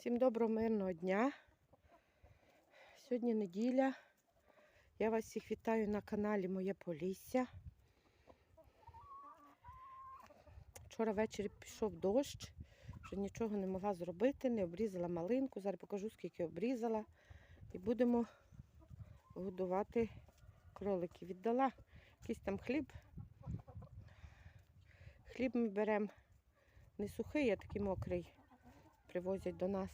Всім доброго мирного дня. Сьогодні неділя. Я вас всіх вітаю на каналі Моє Полісся. Вчора ввечері пішов дощ, вже нічого не могла зробити, не обрізала малинку. Зараз покажу, скільки обрізала. І будемо годувати кроликів. Віддала якийсь там хліб. Хліб ми беремо не сухий, а такий мокрий. Привозять до нас.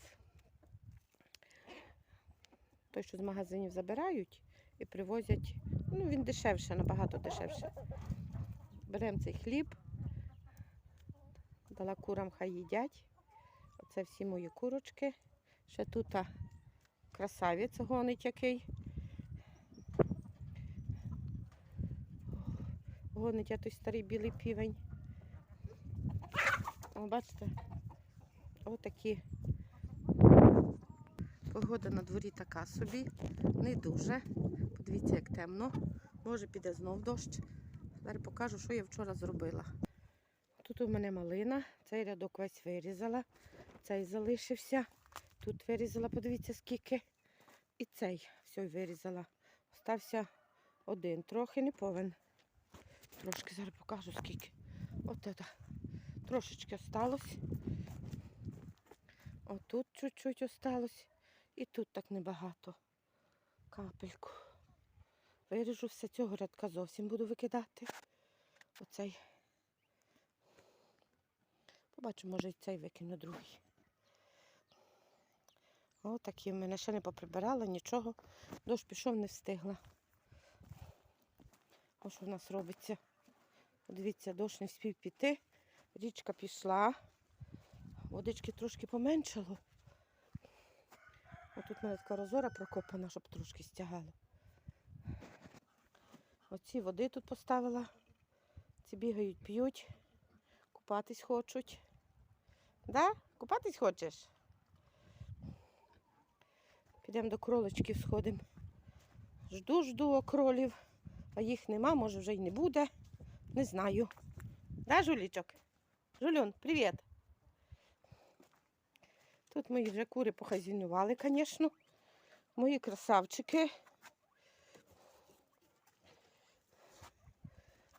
Той, що з магазинів забирають і привозять. Ну, він дешевше, набагато дешевше. Беремо цей хліб, дала курам, хай їдять. Оце всі мої курочки. Ще тут красавець гонить який. Гонить я той старий білий півень. О, бачите? Отакі. Погода на дворі така собі, не дуже. Подивіться, як темно. Може піде знов дощ. Зараз покажу, що я вчора зробила. Тут у мене малина, цей рядок весь вирізала, цей залишився. Тут вирізала, подивіться, скільки. І цей все вирізала. Остався один, трохи не повен. Трошки зараз покажу скільки. От це. Трошечки осталось. Отут чуть-чуть осталось. І тут так небагато. Капельку. Виріжу все цього рядка зовсім буду викидати. Оцей. Побачу, може і цей викину другий. Отакі в мене ще не поприбирала, нічого. Дощ пішов, не встигла. Ось що в нас робиться. Дивіться, дощ не встиг піти. Річка пішла. Водички трошки поменшало. Отут мене така розора прокопана, щоб трошки стягало. Оці води тут поставила. Ці бігають, п'ють, купатись хочуть. Да? Купатись хочеш? Підемо до кроличків сходимо. Жду, жду окролів, а їх нема, може вже й не буде. Не знаю. Да, Жулічок? Жульон, привіт. Тут мої вже кури похазінували, звісно. Мої красавчики.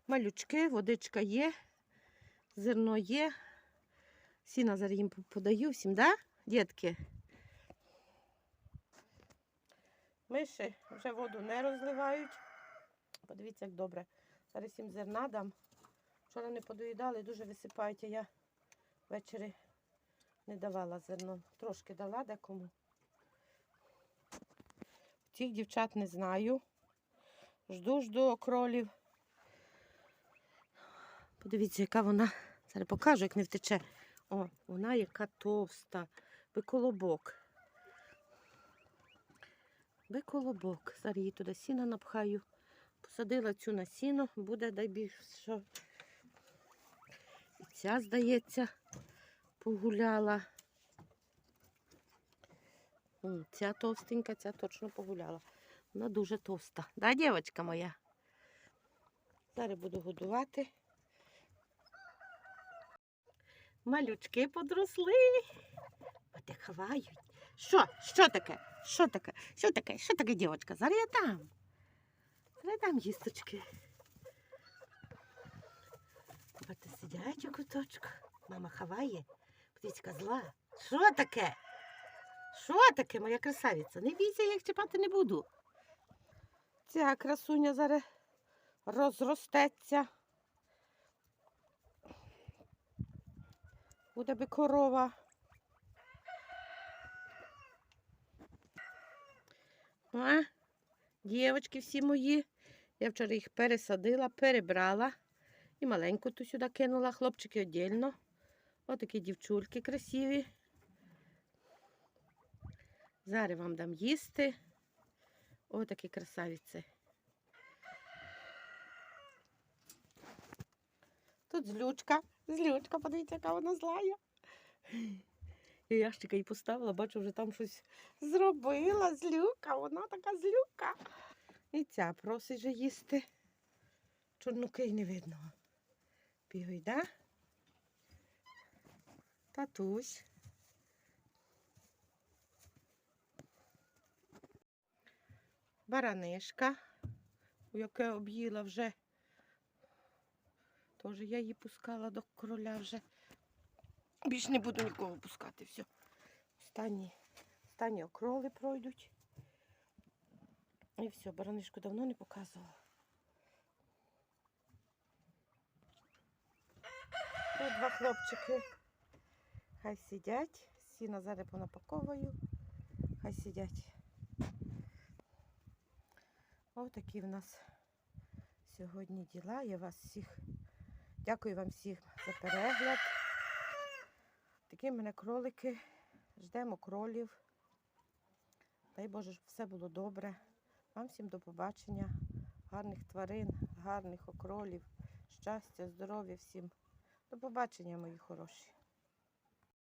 Малючки, водичка є, зерно є. Сіна зараз їм подаю всім, да, дітки? Миші вже воду не розливають. Подивіться, як добре. Зараз їм зерна дам. Вчора не подоїдали, дуже висипають, а я ввечері не давала зерно. Трошки дала декому. Цих дівчат не знаю. Жду, жду окролів. Подивіться, яка вона. Зараз покажу, як не втече. О, вона яка товста. Биколобок. Биколобок. Зараз її туди сіна напхаю. Посадила цю на сіно, буде, дай більше. І ця, здається, погуляла. Ця товстенька, ця точно погуляла. Вона дуже товста. Да, дівчинка моя? Зараз буду годувати. Малючки подросли. От як ховають. Що? Що таке? Що таке? Що таке? Що таке, дівчинка? Зараз я дам. Зараз я дам їсточки. От сидять у куточку. Мама ховає. Подивіться, козла. Що таке? Що таке, моя красавиця? Не бійся, я їх чіпати не буду. Ця красуня зараз розростеться. Буде би корова. А? Дівочки всі мої. Я вчора їх пересадила, перебрала. І маленьку ту сюди кинула, хлопчики віддільно. Отакі дівчульки красиві. Зараз вам дам їсти. Отакі красавиці. Тут злючка. Злючка, подивіться, яка вона злая. Я ящика їй поставила, бачу, вже там щось зробила. Злюка, вона така злюка. І ця просить же їсти. Чорнуки не видно. Бігай, да? Татусь. Баранишка, яке об'їла вже. Тож я її пускала до короля вже. Більше не буду нікого пускати, все. Останні, останні окроли пройдуть. І все, баранишку давно не показувала. Тут два хлопчики. Хай сидять. Сіна зараз понапаковую. Хай сидять. Ось такі в нас сьогодні діла. Я вас всіх дякую вам всіх за перегляд. Такі в мене кролики. Ждемо кролів. Дай Боже, щоб все було добре. Вам всім до побачення. Гарних тварин, гарних окролів, щастя, здоров'я всім. До побачення, мої хороші.